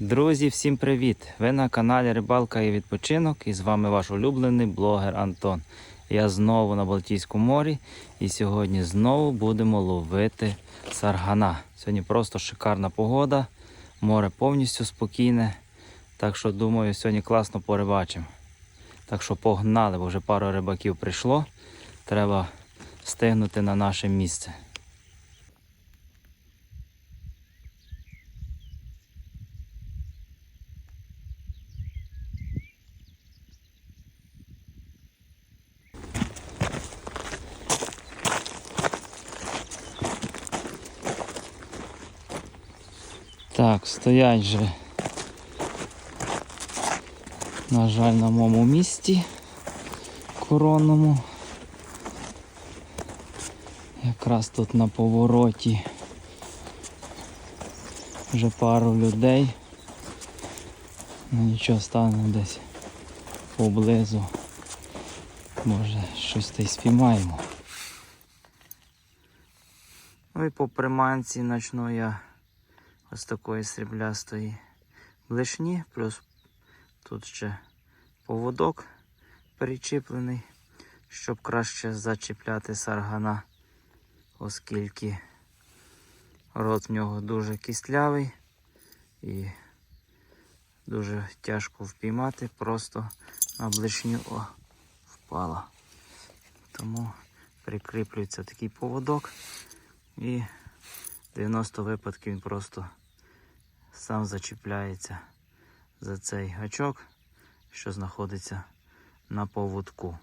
Друзі, всім привіт! Ви на каналі Рибалка і відпочинок і з вами ваш улюблений блогер Антон. Я знову на Балтійському морі і сьогодні знову будемо ловити саргана. Сьогодні просто шикарна погода, море повністю спокійне. Так що думаю, сьогодні класно порибачимо. Так що погнали, бо вже пару рибаків прийшло. Треба встигнути на наше місце. Так, стоять же. На жаль, на моєму місті коронному. Якраз тут на повороті вже пару людей. Ну нічого стане десь поблизу. Може щось та й спіймаємо. Ну і по приманці почну я ось такої сріблястої блишні, плюс тут ще поводок перечіплений, щоб краще зачіпляти саргана, оскільки рот в нього дуже кістлявий і дуже тяжко впіймати, просто на блишню о, впала. Тому прикріплюється такий поводок і 90 випадків він просто сам зачіпляється за цей гачок, що знаходиться на поводку.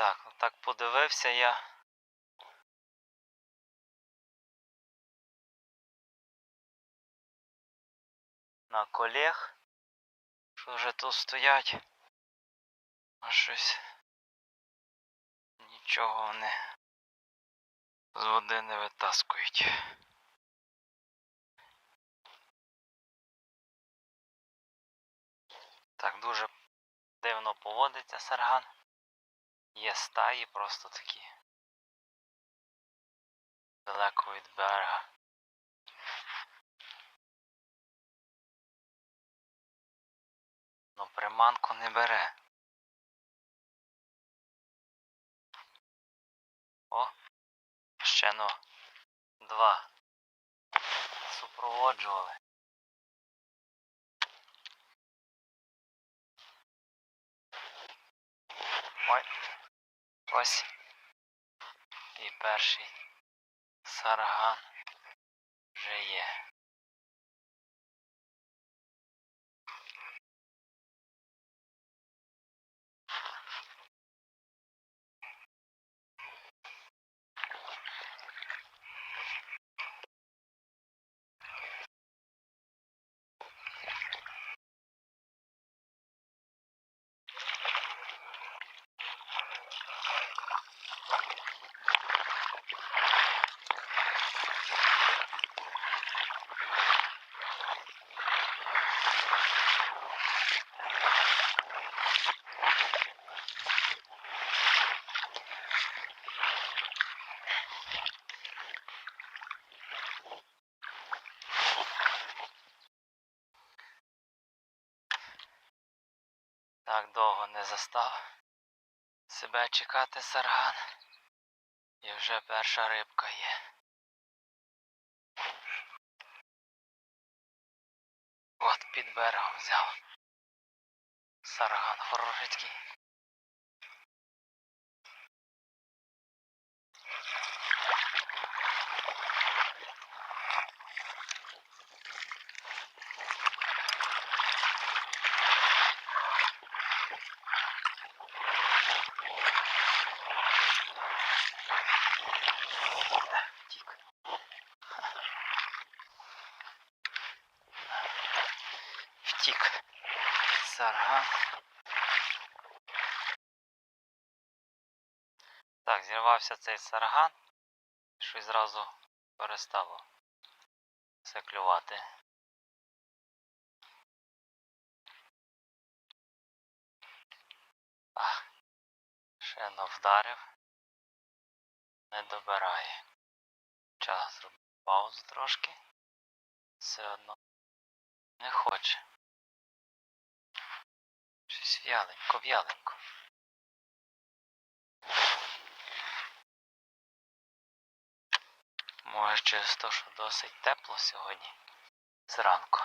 Так, отак подивився я. На колег, що вже тут стоять. А щось нічого вони з води не витаскують. Так, дуже дивно поводиться сарган. Є стаї просто такі. Далеко від берега. Ну приманку не бере. О, ще ну два. Супроводжували. Ой. Ось. І перший сарган вже є. Так довго не застав себе чекати сарган. І вже перша рибка є. От під берегом взяв. Сарган хороший. Зірвався цей сарган. Щось зразу перестало все клювати. Ах, но вдарив. Не добирає. Час зробити паузу трошки. Все одно не хоче. Щось в'яленько, в'яленько. Може через те, що досить тепло сьогодні зранку.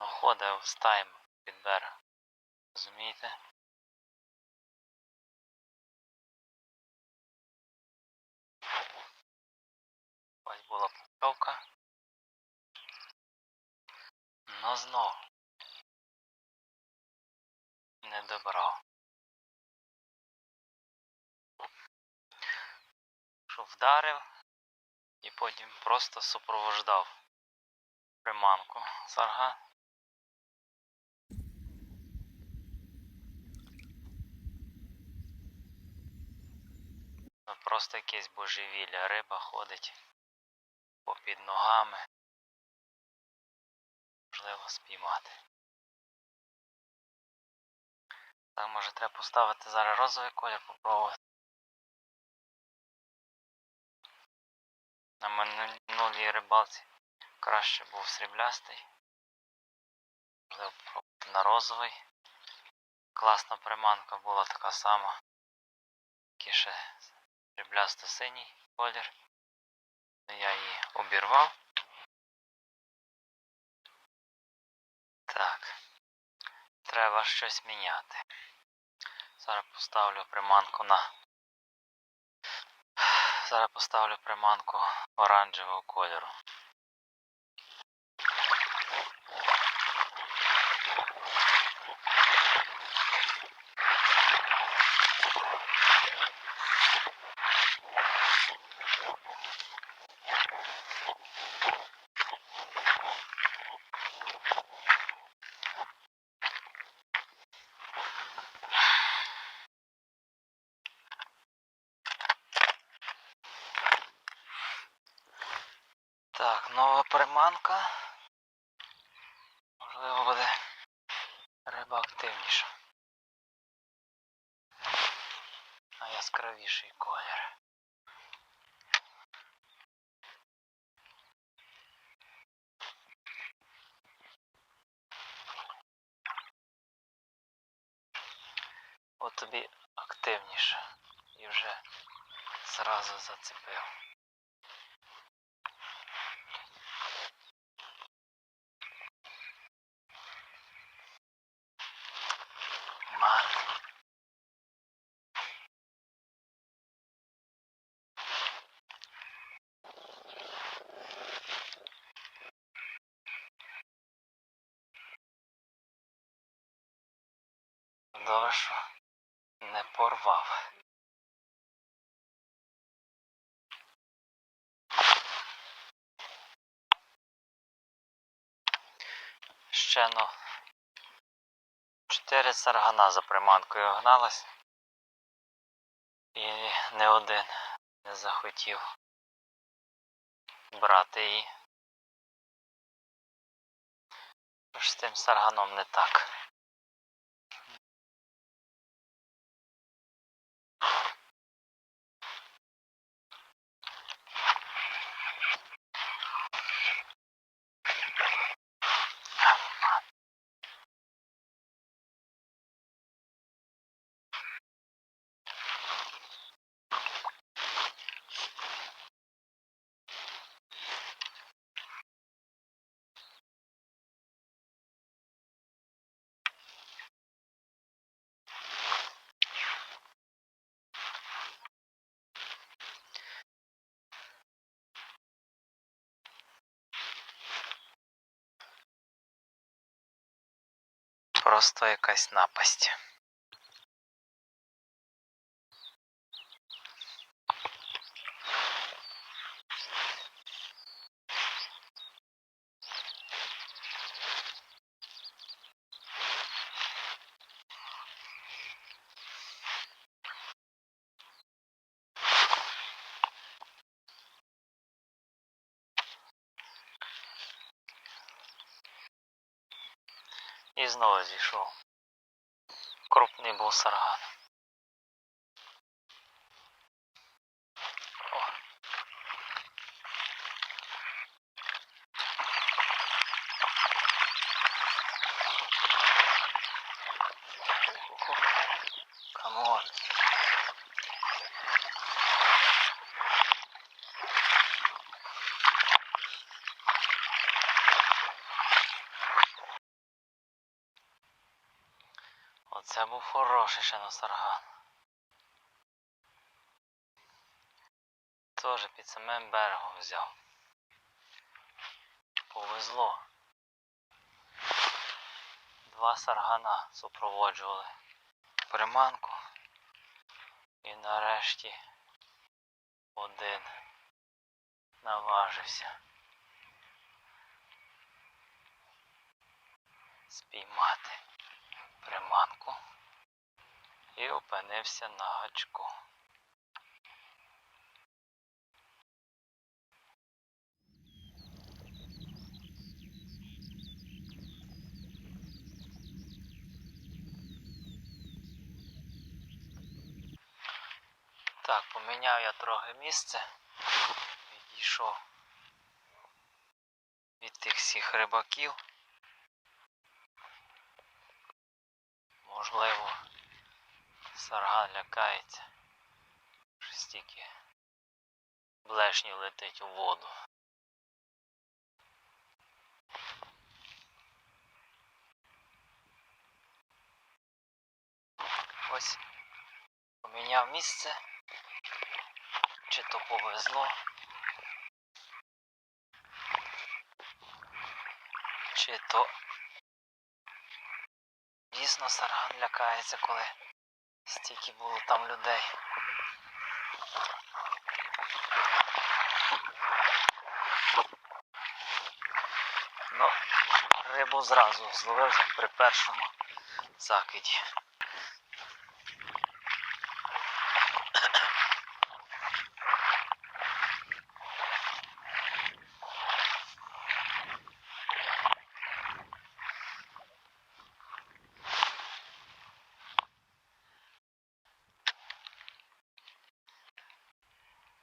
Ну, ходить встаємо під берег. Розумієте? Ось була покльовка. Но знов не добрав. Що вдарив і потім просто супровождав приманку сарга. Просто якесь божевілля. Риба ходить попід ногами. Можливо спіймати. Так, може треба поставити зараз розовий колір, попробувати. На минулій рибалці краще був сріблястий. Можливо, на розовий. Класна приманка була така сама. Тільки ще сріблясто-синій колір. Я її обірвав. Так. Треба щось міняти. Зараз поставлю приманку на. Зараз поставлю приманку оранжевого кольору. Так, нова приманка. Можливо, буде риба активніша. А яскравіший колір. От тобі активніше. І вже зразу зацепив. Ман. Добре, що не порвав. Ще ну. Чотири саргана за приманкою гналась. І не один не захотів брати її. Тож з тим сарганом не так. Просто якась напасть. Знову зійшов. Крупний був сарган. Камон. Оце був хороший ще сарган. Тоже під самим берегом взяв. Повезло. Два саргана супроводжували приманку. І нарешті один наважився спіймати приманку і опинився на гачку. Так, поміняв я трохи місце. Відійшов від тих всіх рибаків. Можливо, сарган лякається. стільки блешні летить у воду. Ось поміняв місце. Чи то повезло. Чи то дійсно сарган лякається, коли стільки було там людей. Ну, рибу зразу зловив при першому закиді.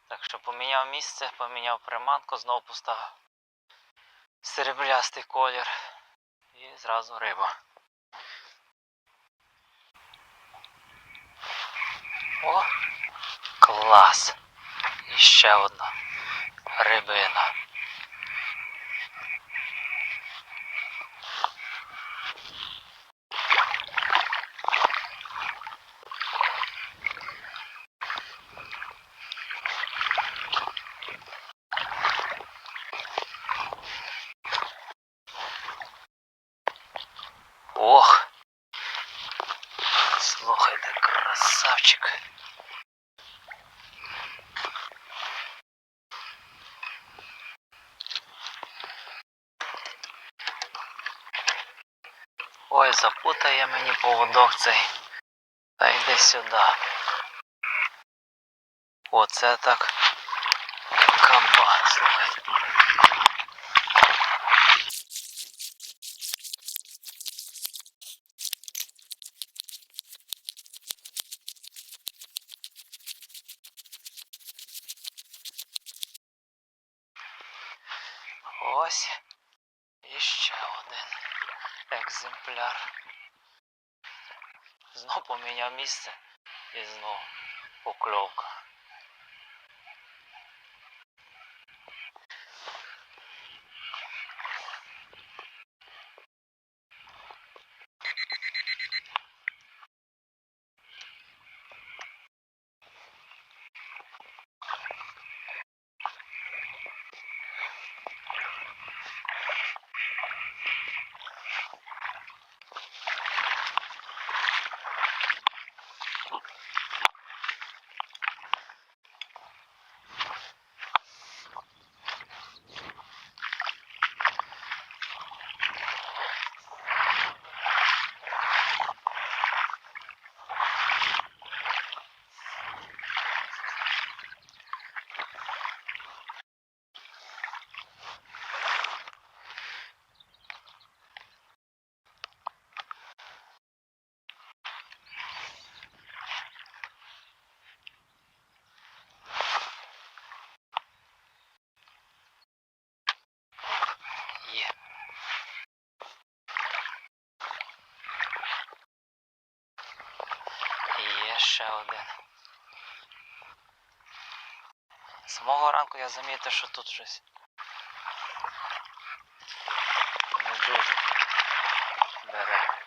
Так що поміняв місце, поміняв приманку, знову поставив серебрястий колір і зразу риба. О, клас! І ще одна рибина. Ой, запутає мені поводок цей. Та йди сюди. Оце так один екземпляр. Знов поміняв місце і знов покльовка. Ще один. З самого ранку я замітив, що тут щось. Не дуже бере.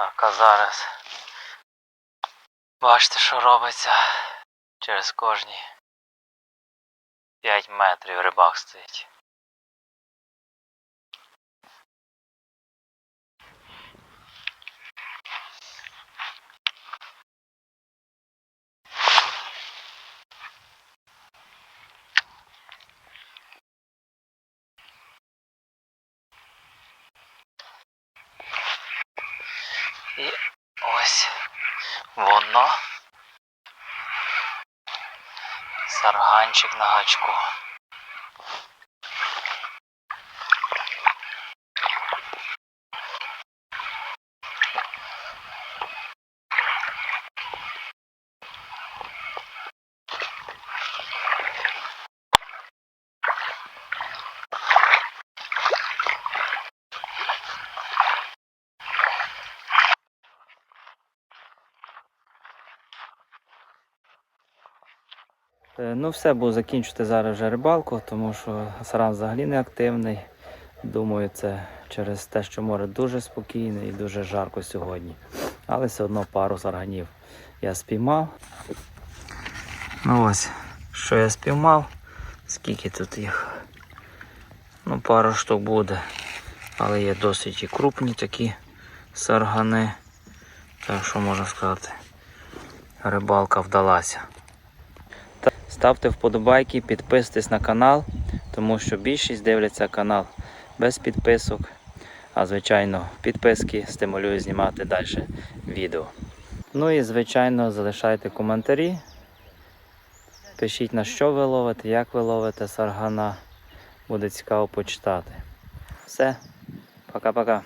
Так, а зараз бачите, що робиться через кожні 5 метрів рибак стоїть. fanático. Ну, все, буду закінчити зараз вже рибалку, тому що саран взагалі не активний. Думаю, це через те, що море дуже спокійне і дуже жарко сьогодні. Але все одно пару сарганів я спіймав. Ну ось, що я спіймав. Скільки тут їх? Ну, пару штук буде. Але є досить і крупні такі саргани. Так що можна сказати, рибалка вдалася. Ставте вподобайки, підписуйтесь на канал, тому що більшість дивляться канал без підписок. А звичайно, підписки стимулюють знімати далі відео. Ну і звичайно, залишайте коментарі. Пишіть на що ви ловите, як ви ловите саргана. Буде цікаво почитати. Все, пока-пока.